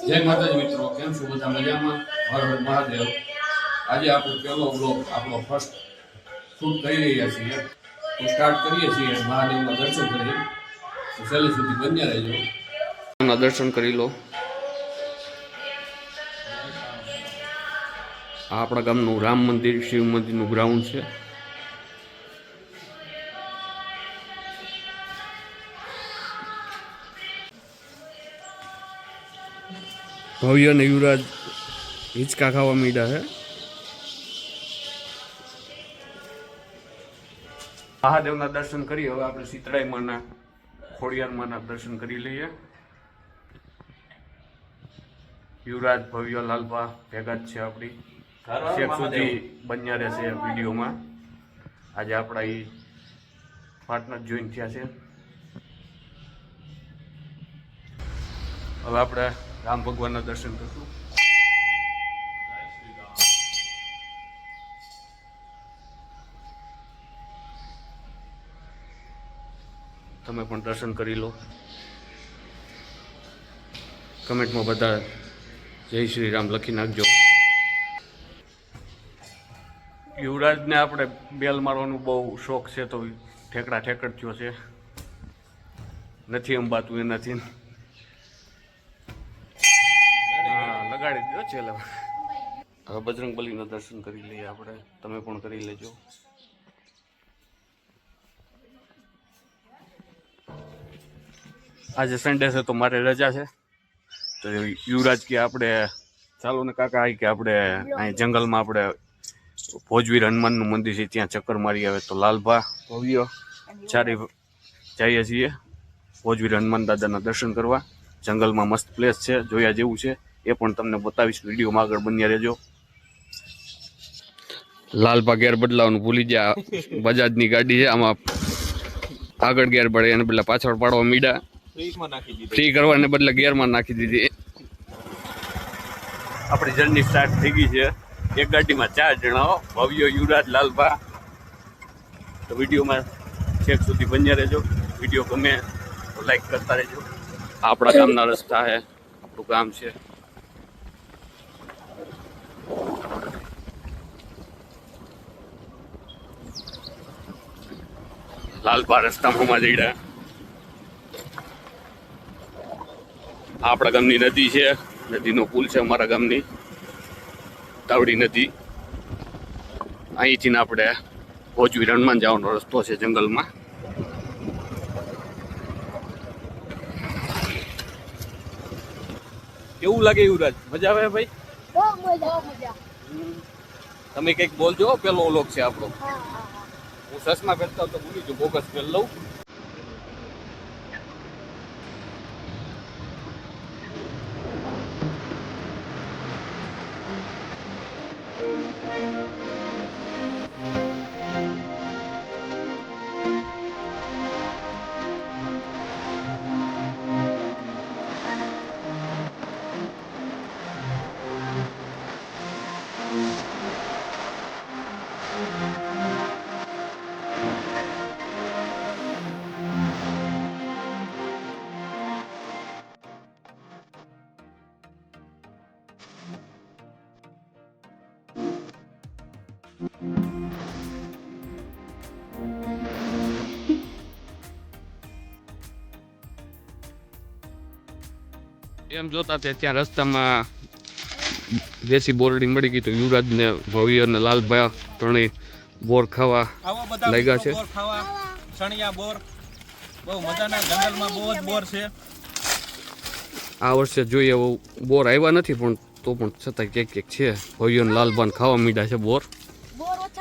જય માતાજી મિત્રો કેમ છો બધા મજામાં? હર હર મહાદેવ. આજે આપણો પહેલો બ્લોક આપણો ફર્સ્ટ શૂટ કરી રહ્યા છીએ. તો સ્ટાર્ટ કરીએ છીએ મહાદેવના દર્શન કરી તો છેલ્લે સુધી બન્યા રહેજો. ના દર્શન કરી લો. આ આપણા ગામનું રામ મંદિર શિવ મંદિરનું ગ્રાઉન્ડ છે. ભવ્ય અને યુવરાજ હિંચકા ખાવા માંડ્યા છે. મહાદેવના દર્શન કરી હવે આપણે શીતળાઈ માના ખોડિયાર માના દર્શન કરી લઈએ. યુવરાજ ભવ્ય લાલભા ભેગા જ છે આપણી. છેક સુધી બન્યા રહેશે વિડીયોમાં. આજે આપણા એ પાર્ટનર જોઈન થયા છે. હવે આપણે રામ ભગવાનના દર્શન કરશું. તમે પણ દર્શન કરી લો. કમેન્ટમાં બધા જય શ્રી રામ લખી નાખજો. યુવરાજને આપણે બેલ મારવાનું બહુ શોખ છે તો ઠેકડા ઠેકડ થયો છે. નથી અંબાતું એનાથી હા લગાડી દો છે હવે બજરંગ બલીના દર્શન કરી લઈએ આપણે. તમે પણ કરી લેજો. આજે સન્ડે છે તો મારે રજા છે. તો યુવરાજ કે આપણે, ચાલો ને કાકા આવી કે આપણે અહીં જંગલમાં આપણે ભોજવીર હનુમાનનું મંદિર છે, ત્યાં ચક્કર મારી આવે તો લાલભા ભવ્ય ચારે જઈએ છીએ. ભોજવીર હનુમાન દાદાના દર્શન કરવા. જંગલમાં મસ્ત પ્લેસ છે, જોયા જેવું છે. એ પણ તમને બતાવીશ. વિડીયોમાં આગળ બન્યા રહેજો. લાલભા ગેર બદલાવાનું ભૂલી ગયા. બજાજની ગાડી છે આમાં આગળ ગેર પડે એને પેલા પાછળ પાડવા મીડા. ફ્રી કરવાને બદલે ગેરમાં નાખી દીધી. આપણી જર્ની સ્ટાર્ટ થઈ ગઈ છે. એક ગાડીમાં ચાર જણા ભવ્યો યુવરાજ લાલભા તો વિડીયોમાં છેક સુધી બન્યા રહેજો. વીડિયો ગમે તો લાઈક કરતા રહેજો. આપણા ગામના રસ્તા છે. આપણું ગામ છે. લાલભા રસ્તામાં જઈ રહ્યા આપણા ગામની નદી છે. નદીનો પુલ છે અમારા ગામની. તાવડી નદી. અહીંથી આપણે ભોજવી રણમાં જવાનો રસ્તો છે જંગલમાં. કેવું લાગે યુવરાજ? મજા આવે ભાઈ? તમે કંઈક બોલજો પેલો ઓલોક છે આપણો. હા સસમાં પહેરતા તો ભૂલી છું બોગસ પહેર લઉં. એમ જોતા તે ત્યાં રસ્તામાં દેશી બોરડી મળી ગઈ તો યુવરાજ ને ભવ્ય અને લાલભાઈ ત્રણેય બોર ખાવા લાગ્યા છે? સણિયા બોર. બહુ મજાના જંગલમાં બહુ જ બોર છે. આ વર્ષે જોઈએ બોર આવ્યા નથી પણ તો પણ છતાં ક્યાંક ક્યાંક છે. ભવ્ય અને લાલભાન ખાવા મીડા છે બોર.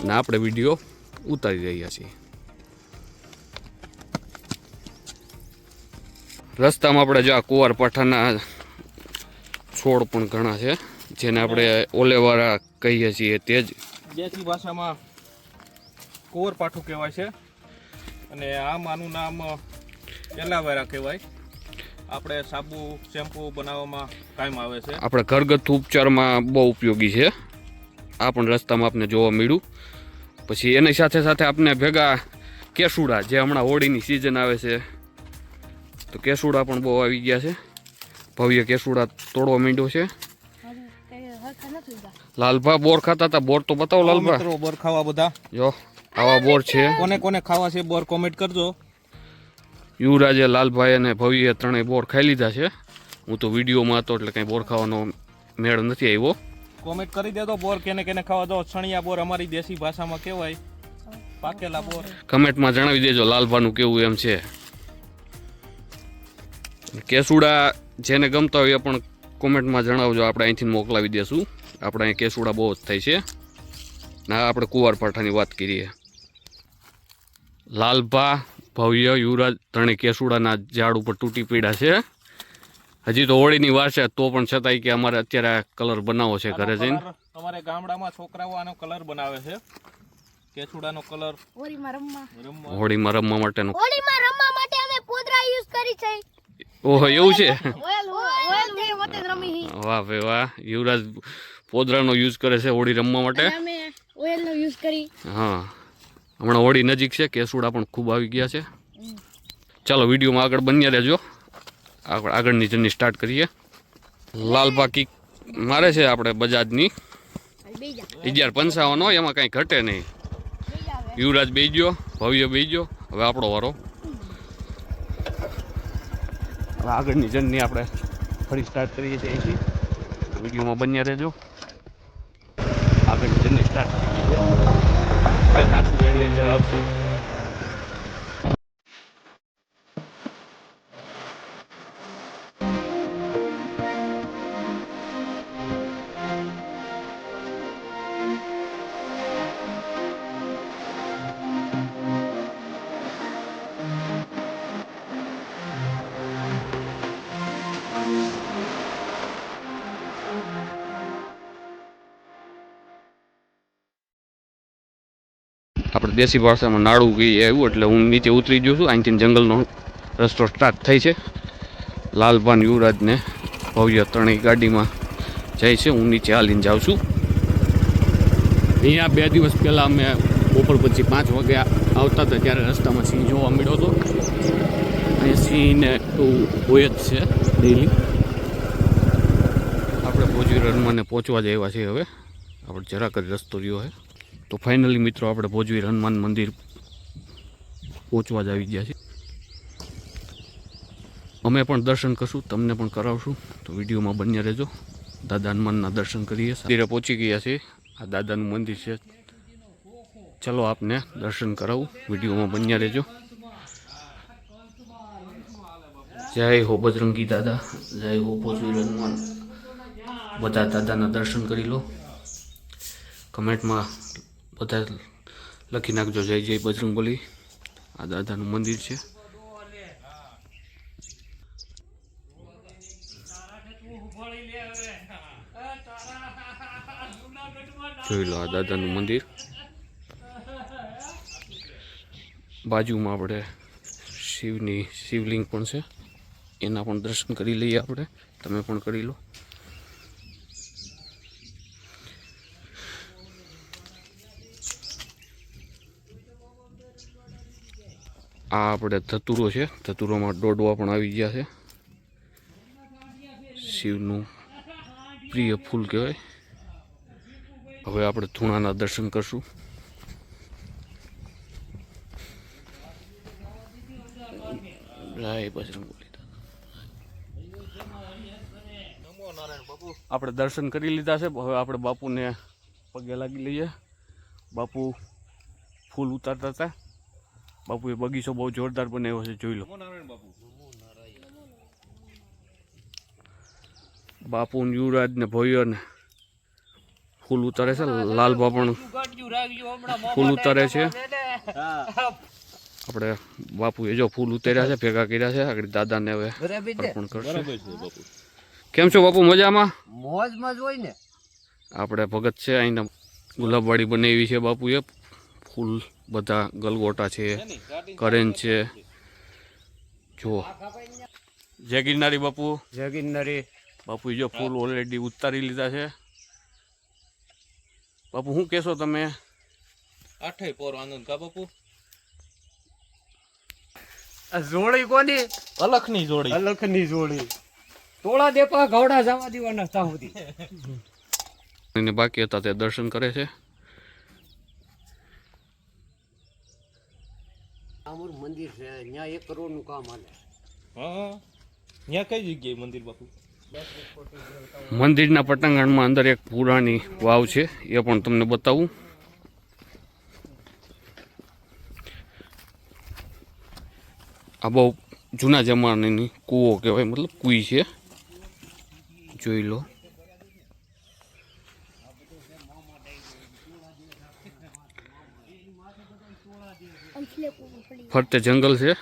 અને આપણે વીડિયો ઉતારી રહ્યા છીએ. રસ્તામાં આપણે જો આ કુંવાર પાઠાના છોડ પણ ઘણા છે જેને આપણે ઓલેવારા કહીએ છીએ તે જ. દેશી ભાષામાં કુંવર પાઠું કહેવાય છે. અને આમ આનું નામ એલાવેરા કહેવાય. આપણે સાબુ શેમ્પુ બનાવવામાં કાયમ આવે છે. આપણે ઘરગથ્થુ ઉપચારમાં બહુ ઉપયોગી છે. આ પણ રસ્તામાં આપને જોવા મળ્યું. પછી એની સાથે સાથે આપને ભેગા કેસુડા જે હમણાં હોળીની સિઝન આવે છે તો કેસુડા પણ બહુ આવી ગયા છે. ભવ્ય કેસુડા તોડવા માંડ્યો છે. લાલભા બોર ખાતા હતા. બોર તો બતાવો લાલભા. બોર ખાવા બધા. જો આવા બોર છે. કોને કોને ખાવા છે બોર કોમેન્ટ કરજો. યુવરાજે લાલભાઈ અને ભવ્ય ત્રણેય બોર ખાઈ લીધા છે. હું તો વિડીયોમાં હતો એટલે કંઈ બોર ખાવાનો મેળ નથી આવ્યો. કોમેન્ટ કરી દેજો, બોર કેને કેને ખાવા દો. છણિયા બોર અમારી દેશી ભાષામાં કહેવાય. પાકેલા બોર. કમેન્ટમાં જણાવી દેજો, લાલભાનું કેવું એમ છે. કેસુડા જેને ગમતા હોય એ પણ કોમેન્ટમાં જણાવજો, આપણે અહીંથી મોકલાવી દેશું. આપણે અહીં કેસુડા બહુ જ થાય છે. ના આપણે કુંવારપાઠાની વાત કરીએ. લાલભા ભવ્ય યુવરાજ ત્રણે કેસુડાના ઝાડ ઉપર તૂટી પડ્યા છે. હજી તો હોળીની વાર છે તો પણ છતાંય કે અમારે અત્યારે આ કલર બનાવવો છે ઘરે જઈને. તમારે અમારે ગામડામાં છોકરાઓ આનો કલર બનાવે છે. કેસુડાનો કલર. હોળીમાં રમવા. હોળીમાં રમવા માટેનો. હોળીમાં રમવા માટે અમે પોદરા યુઝ કરી છે. ઓહો એવું છે? વાહ ભાઈ વાહ. યુવરાજ પોદરાનો યુઝ કરે છે હોળી રમવા માટે. અમે ઓઇલનો યુઝ કરી. હા. હમણાં હોળી નજીક છે કેસુડા પણ ખૂબ આવી ગયા છે. ચાલો વિડીયોમાં આગળ બન્યા રહેજો. આગળની જર્ની સ્ટાર્ટ કરીએ. લાલબાકી મારે છે આપણે બજાજની. બેજા અગિયાર પંચાવન હોય, એમાં કાંઈ ઘટે નહીં. યુવરાજ બે યુવરાજ ભવ્ય ભવ્ય ગયો હવે આપણો વારો. હવે આગળની જર્ની આપણે ફરી સ્ટાર્ટ કરીએ છીએ અહીંથી. વિડીયોમાં બન્યા રહેજો. આગળની જર્ની સ્ટાર્ટ આપણે દેશી ભાષામાં નાળું કહીએ આવ્યું એટલે હું નીચે ઉતરી ગયો છું. અહીંથી જંગલનો રસ્તો સ્ટાર્ટ થાય છે. લાલભાન યુવરાજને ભવ્ય ત્રણેય ગાડીમાં જાય છે. હું નીચે હાલીને જાઉં છું. અહીંયા બે દિવસ પહેલાં અમે બપોર પછી પાંચ વાગે આવતા હતા, ત્યારે રસ્તામાં સિંહ જોવા મળ્યો હતો. અહીંયા સિંહને હોય જ છે ડેલી આપણે ભોજી રનમાંને પહોંચવા જ આવ્યા છીએ હવે. આપણે જરાક રસ્તો રહ્યો છે. તો ફાઇનલી મિત્રો આપણે ભોજવીર હનુમાન મંદિર પહોંચવા જ આવી ગયા છીએ. અમે પણ દર્શન કરશું, તમને પણ કરાવશું. તો વિડીયોમાં બન્યા રહેજો. દાદા હનુમાનના દર્શન કરીએ. મંદિરે પહોંચી ગયા છીએ. આ દાદાનું મંદિર છે. ચલો આપને દર્શન કરાવું. વિડીયોમાં બન્યા રહેજો. જય હો બજરંગી દાદા. જય હો ભોજવીર હનુમાન. બધા દાદાના દર્શન કરી લો. કમેન્ટમાં બધા લખી નાખજો, જય જય બજરંગબલી આ દાદાનું મંદિર છે. જોઈ લો આ દાદાનું મંદિર. બાજુમાં આપણે શિવની શિવલિંગ પણ છે. એના પણ દર્શન કરી લઈએ આપણે. તમે પણ કરી લો. આ આપણે ધતુરો છે. ધતુરોમાં દોડવા પણ આવી ગયા છે. શિવનું પ્રિય ફૂલ કહેવાય. હવે આપણે ધૂણાના દર્શન કરશું. આપણે દર્શન કરી લીધા છે. હવે આપણે બાપુને પગે લાગી લઈએ. બાપુ ફૂલ ઉતારતા હતા. બાપુએ બગીચો બહુ જોરદાર બનાવ્યો છે જોઈ લો. બાપુ. ને યુવરાજ ને ભવ્ય ને ફૂલ ઉતારે છે લાલ બાપણ. ફૂલ ઉતારે છે. આપણે બાપુએ જો ફૂલ ઉતાર્યા છે ભેગા કર્યા છે આગળ દાદાને હવે અર્પણ કરશે. કેમ છો બાપુ મજામાં? મોજ મજ હોય ને. આપણે ભગત છે અહીંના ગુલાબવાડી બનાવી છે બાપુએ. ફૂલ બધા ગલગોટા છે કરેન છે. જો. જય ગિરનારી બાપુ. જગીરનારી બાપુ જો ફૂલ ઓલરેડી ઉતારી લીધા છે. બાપુ શું કહેશો તમે? આઠે પોર આનંદ કા બાપુ? આ જોડી કોની? અલખની જોડી. અલખની જોડી. ટોળા દેપા જવા દેવાના સુધી. બાકી હતા તે દર્શન કરે છે અમારું મંદિર છે ત્યાં એક કરોડનું કામ હાલે. હા ત્યાં કઈ જગ્યાએ મંદિર બાપુ? મંદિરના પટાંગણમાં અંદર એક પુરાણી વાવ છે એ પણ તમને બતાવું. આ બહુ જૂના જમાનાની કૂવો કહેવાય મતલબ કુઈ છે. જોઈ લો આમ સ્લેપ ઉપર પડી ફરતે જંગલ છે.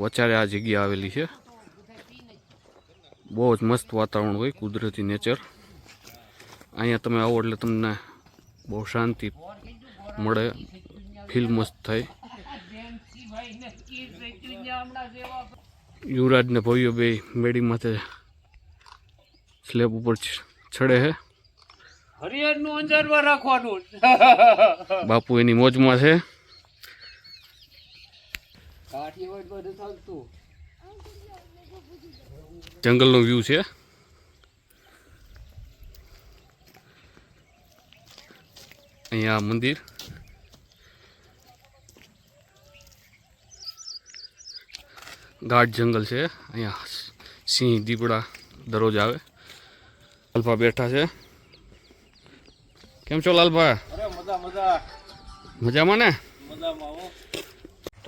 વચારે આ જગ્યા આવેલી છે. બહુ જ મસ્ત વાતાવરણ હોય કુદરતી નેચર અહીંયા તમે આવો એટલે તમને બહુ શાંતિ મળે ફીલ મસ્ત થાય. યુવરાજ ને ભવ્ય બે મેડી માથે સ્લેબ ઉપર છડે ચડે છે. હરિયરનું અંજારમાં રાખવાનું. બાપુ એની મોજમાં છે. કાઠિયાવાડ બધું ચાલતું જંગલનો વ્યૂ છે. અહીંયા મંદિર. ગાઢ જંગલ છે. અહીંયા સિંહ દીપડા દરરોજ આવે. લાલભા બેઠા છે. કેમ છો લાલભા? અરે મજા મજા. મજામાં ને? મજામાં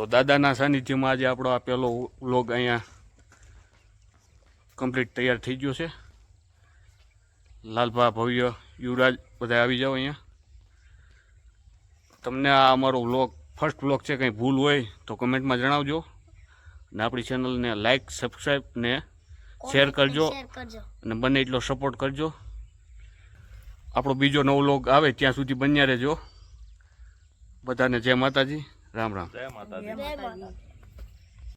તો દાદાના સાનિધ્યમાં આજે આપણો આ પહેલો વ્લોગ અહીંયા કમ્પ્લીટ તૈયાર થઈ ગયો છે. લાલભા ભવ્ય યુવરાજ બધા આવી જાઓ અહીંયા. તમને આ અમારો વ્લોગ ફર્સ્ટ વ્લોગ છે કંઈ ભૂલ હોય તો કમેન્ટમાં જણાવજો. અને આપણી ચેનલને લાઇક સબસ્ક્રાઈબ ને શેર કરજો. અને બને એટલો સપોર્ટ કરજો. આપણો બીજો નવો વ્લોગ આવે ત્યાં સુધી બન્યા રહેજો. બધાને જય માતાજી. રામ રામ. જય માતાજી.